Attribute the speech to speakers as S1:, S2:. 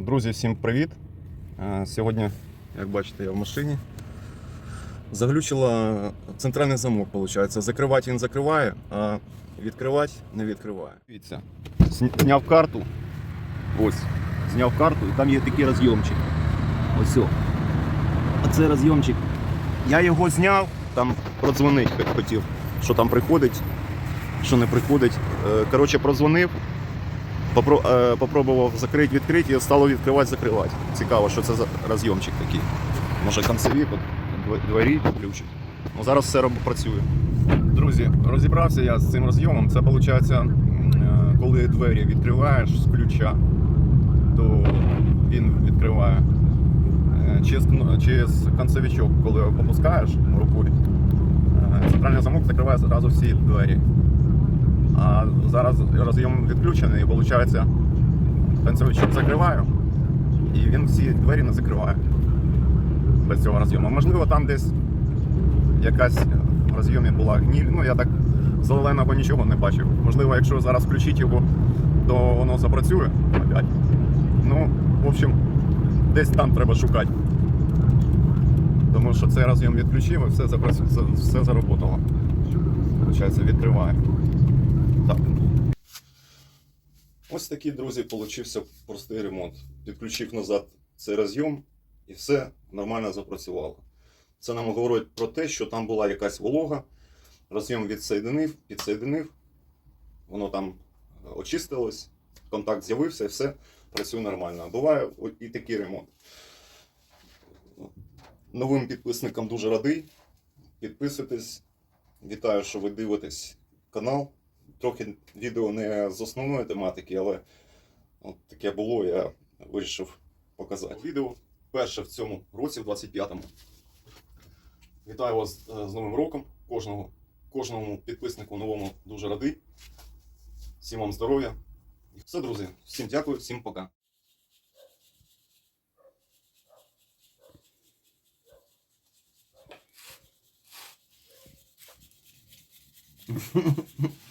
S1: Друзі, всім привіт! Е, Сьогодні, як бачите, я в машині. Заглючила центральний замок, виходить. Закривати він закриває, а відкривати не відкриває. Дивіться, зняв карту. Ось, зняв карту, і там є такий розйомчик. Ось. о. Оце розйомчик. Я його зняв, там продзвонить хотів, що там приходить, що не приходить. Е, Коротше, продзвонив. Попро, е, попробував закрити, відкрити стало відкривати, закривати. Цікаво, що це за розйомчик такий. Може концеві тут двері включить. Ну, зараз все працює. Друзі, розібрався я з цим розйомом. Це виходить, коли двері відкриваєш з ключа, то він відкриває. Е, Через, через концевичок, коли попускаєш рукою, е, центральний замок закриває зразу всі двері. А зараз розйом відключений, і виходить, концевичок закриваю, і він всі двері не закриває без цього розйому. Можливо, там десь якась в розйомі була гніль. Ну, я так зеленого нічого не бачив. Можливо, якщо зараз включити його, то воно запрацює опять. Ну, в общем, десь там треба шукати. Тому що цей розйом відключив і все, запрацю... все заработало. Получається, відкриває. Так. Ось такий, друзі, получився простий ремонт. Підключив назад цей розйом і все нормально запрацювало. Це нам говорить про те, що там була якась волога, розйом відсоєдинив, підсоєдинив, воно там очистилось, контакт з'явився і все працює нормально. Буває і такий ремонт. Новим підписникам дуже радий. Підписуйтесь. Вітаю, що ви дивитесь канал. Трохи відео не з основної тематики, але от таке було, я вирішив показати. Відео перше в цьому році, в 25-му. Вітаю вас е, з Новим роком. Кожного, кожному підписнику новому дуже радий. Всім вам здоров'я. Все, друзі. Всім дякую, всім пока.